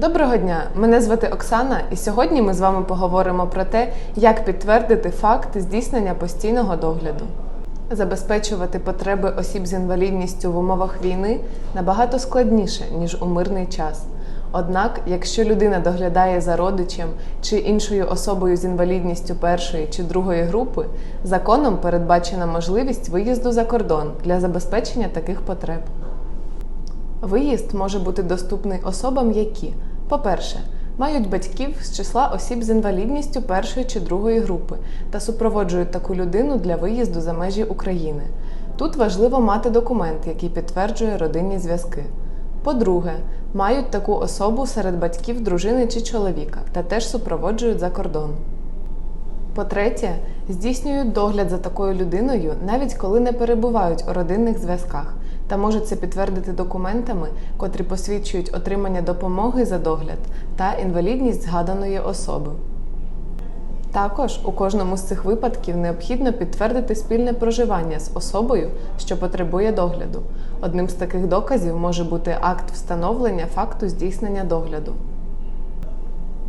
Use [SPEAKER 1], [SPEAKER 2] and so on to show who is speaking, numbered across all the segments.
[SPEAKER 1] Доброго дня! Мене звати Оксана, і сьогодні ми з вами поговоримо про те, як підтвердити факт здійснення постійного догляду. Забезпечувати потреби осіб з інвалідністю в умовах війни набагато складніше, ніж у мирний час. Однак, якщо людина доглядає за родичем чи іншою особою з інвалідністю першої чи другої групи, законом передбачена можливість виїзду за кордон для забезпечення таких потреб. Виїзд може бути доступний особам, які, по-перше, мають батьків з числа осіб з інвалідністю першої чи другої групи та супроводжують таку людину для виїзду за межі України. Тут важливо мати документ, який підтверджує родинні зв'язки. По-друге, мають таку особу серед батьків дружини чи чоловіка та теж супроводжують за кордон. По-третє, здійснюють догляд за такою людиною, навіть коли не перебувають у родинних зв'язках, та може це підтвердити документами, котрі посвідчують отримання допомоги за догляд та інвалідність згаданої особи. Також у кожному з цих випадків необхідно підтвердити спільне проживання з особою, що потребує догляду. Одним з таких доказів може бути акт встановлення факту здійснення догляду.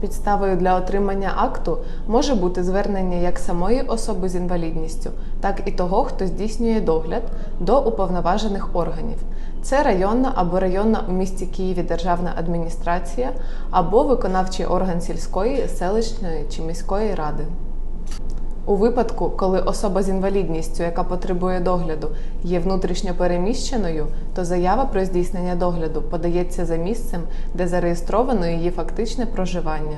[SPEAKER 1] Підставою для отримання акту може бути звернення як самої особи з інвалідністю, так і того, хто здійснює догляд до уповноважених органів. Це районна або районна у місті Києві державна адміністрація або виконавчий орган сільської, селищної чи міської ради. У випадку, коли особа з інвалідністю, яка потребує догляду, є внутрішньо переміщеною, то заява про здійснення догляду подається за місцем, де зареєстровано її фактичне проживання.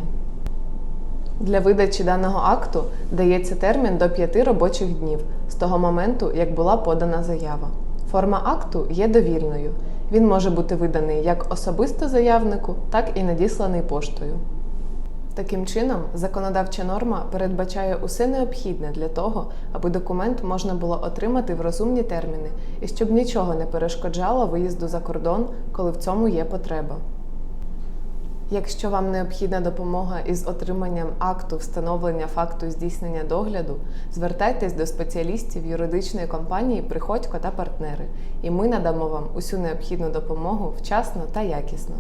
[SPEAKER 1] Для видачі даного акту дається термін до 5 робочих днів з того моменту, як була подана заява. Форма акту є довільною. Він може бути виданий як особисто заявнику, так і надісланий поштою. Таким чином, законодавча норма передбачає усе необхідне для того, аби документ можна було отримати в розумні терміни і щоб нічого не перешкоджало виїзду за кордон, коли в цьому є потреба. Якщо вам необхідна допомога із отриманням акту встановлення факту здійснення догляду, звертайтесь до спеціалістів юридичної компанії Приходько та партнери, і ми надамо вам усю необхідну допомогу вчасно та якісно.